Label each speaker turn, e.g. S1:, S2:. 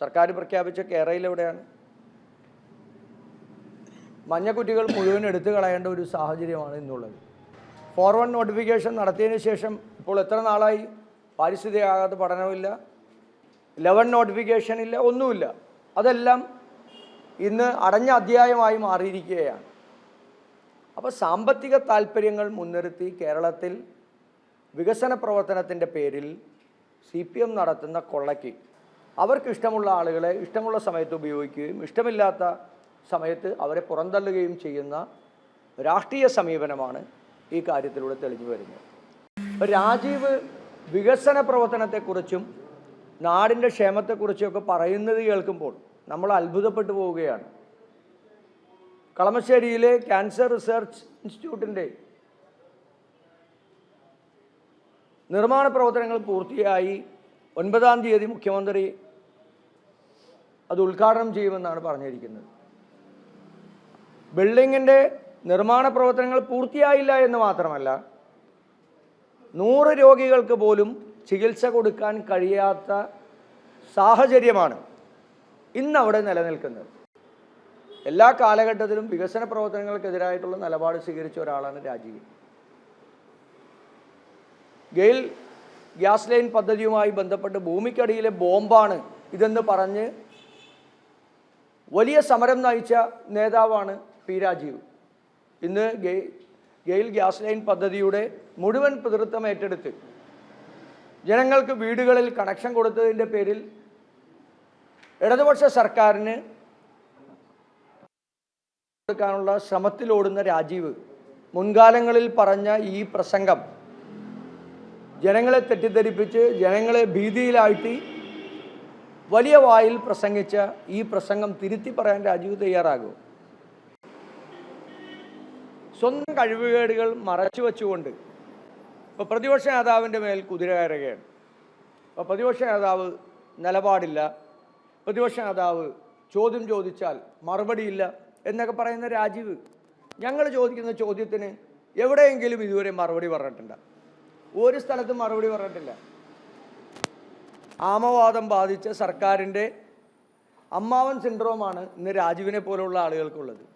S1: സർക്കാർ പ്രഖ്യാപിച്ച കേരളയിൽ എവിടെയാണ്? മഞ്ഞക്കുറ്റികൾ മുഴുവൻ എടുത്തു കളയേണ്ട ഒരു സാഹചര്യമാണ് ഇന്നുള്ളത്. ഫോർവേഡ് നോട്ടിഫിക്കേഷൻ നടത്തിയതിന് ശേഷം ഇപ്പോൾ എത്ര നാളായി? പാരിസ്ഥിതികമാകാത്ത പഠനമില്ല ലെവൻ നോട്ടിഫിക്കേഷൻ ഇല്ല ഒന്നുമില്ല. അതെല്ലാം ഇന്ന് അടഞ്ഞ അധ്യായമായി മാറിയിരിക്കുകയാണ്. അപ്പോൾ സാമ്പത്തിക താല്പര്യങ്ങൾ മുൻനിർത്തി കേരളത്തിൽ വികസന പ്രവർത്തനത്തിന്റെ പേരിൽ സി പി എം നടത്തുന്ന കൊള്ളയ്ക്ക് അവർക്ക് ഇഷ്ടമുള്ള ആളുകളെ ഇഷ്ടമുള്ള സമയത്ത് ഉപയോഗിക്കുകയും ഇഷ്ടമില്ലാത്ത സമയത്ത് അവരെ പുറന്തള്ളുകയും ചെയ്യുന്ന രാഷ്ട്രീയ സമീപനമാണ് ഈ കാര്യത്തിലൂടെ തെളിഞ്ഞു വരുന്നത്. രാജീവ് വികസന പ്രവർത്തനത്തെക്കുറിച്ചും നാടിന്റെ ക്ഷേമത്തെക്കുറിച്ചൊക്കെ പറയുന്നത് കേൾക്കുമ്പോൾ നമ്മൾ അത്ഭുതപ്പെട്ടു പോവുകയാണ്. കളമശ്ശേരിയിലെ ക്യാൻസർ റിസർച്ച് ഇൻസ്റ്റിറ്റ്യൂട്ടിന്റെ നിർമ്മാണ പ്രവർത്തനങ്ങൾ പൂർത്തിയായി ഒൻപതാം തീയതി മുഖ്യമന്ത്രി അത് ഉദ്ഘാടനം ചെയ്യുമെന്നാണ് പറഞ്ഞിരിക്കുന്നത്. ബിൽഡിങ്ങിന്റെ നിർമ്മാണ പ്രവർത്തനങ്ങൾ പൂർത്തിയായില്ല എന്ന് മാത്രമല്ല നൂറ് രോഗികൾക്ക് പോലും ചികിത്സ കൊടുക്കാൻ കഴിയാത്ത സാഹചര്യമാണ് ഇന്നവിടെ നിലനിൽക്കുന്നത്. എല്ലാ കാലഘട്ടത്തിലും വികസന പ്രവർത്തനങ്ങൾക്കെതിരായിട്ടുള്ള നിലപാട് സ്വീകരിച്ച ഒരാളാണ് രാജീവ് ഗെയിൽ ഗ്യാസ് ലൈൻ പദ്ധതിയുമായി ബന്ധപ്പെട്ട് ഭൂമിക്കടിയിലെ ബോംബാണ് ഇതെന്ന് പറഞ്ഞ് വലിയ സമരം നയിച്ച നേതാവാണ് പി രാജീവ്. ഇന്ന് ഗെയ് ഗെയിൽ ഗ്യാസ് ലൈൻ പദ്ധതിയുടെ മുഴുവൻ പിതൃത്വം ഏറ്റെടുത്ത് ജനങ്ങൾക്ക് വീടുകളിൽ കണക്ഷൻ കൊടുത്തതിന്റെ പേരിൽ ഇടതുപക്ഷ സർക്കാരിന് കൊടുക്കാനുള്ള ശ്രമത്തിലോടുന്ന രാജീവ് മുൻകാലങ്ങളിൽ പറഞ്ഞ ഈ പ്രസംഗം ജനങ്ങളെ തെറ്റിദ്ധരിപ്പിച്ച് ജനങ്ങളെ ഭീതിയിലാഴ്ത്തി വലിയ വായിൽ പ്രസംഗിച്ച ഈ പ്രസംഗം തിരുത്തി പറയാൻ രാജീവ് തയ്യാറാകും. സ്വന്തം കഴിവുകേടുകൾ മറച്ചു വെച്ചുകൊണ്ട്. ഇപ്പോൾ പ്രതിപക്ഷ നേതാവിന്റെ മേൽ കുതിര കയറുകയാണ്. അപ്പോൾ പ്രതിപക്ഷ നേതാവ് നിലപാടില്ല. പ്രതിപക്ഷ നേതാവ് ചോദ്യം ചോദിച്ചാൽ മറുപടിയില്ല എന്നൊക്കെ പറയുന്ന രാജീവ്. ഞങ്ങൾ ചോദിക്കുന്ന ചോദ്യത്തിന് എവിടെയെങ്കിലും ഇതുവരെ മറുപടി പറഞ്ഞിട്ടുണ്ട് ഒരു സ്ഥലത്തും മറുപടി പറഞ്ഞിട്ടില്ല. ആമവാദം ബാധിച്ച സർക്കാരിന്റെ അമ്മാവൻ സിൻഡ്രോമാണ് ഇന്ന് രാജീവിനെ പോലുള്ള ആളുകൾക്കുള്ളത്.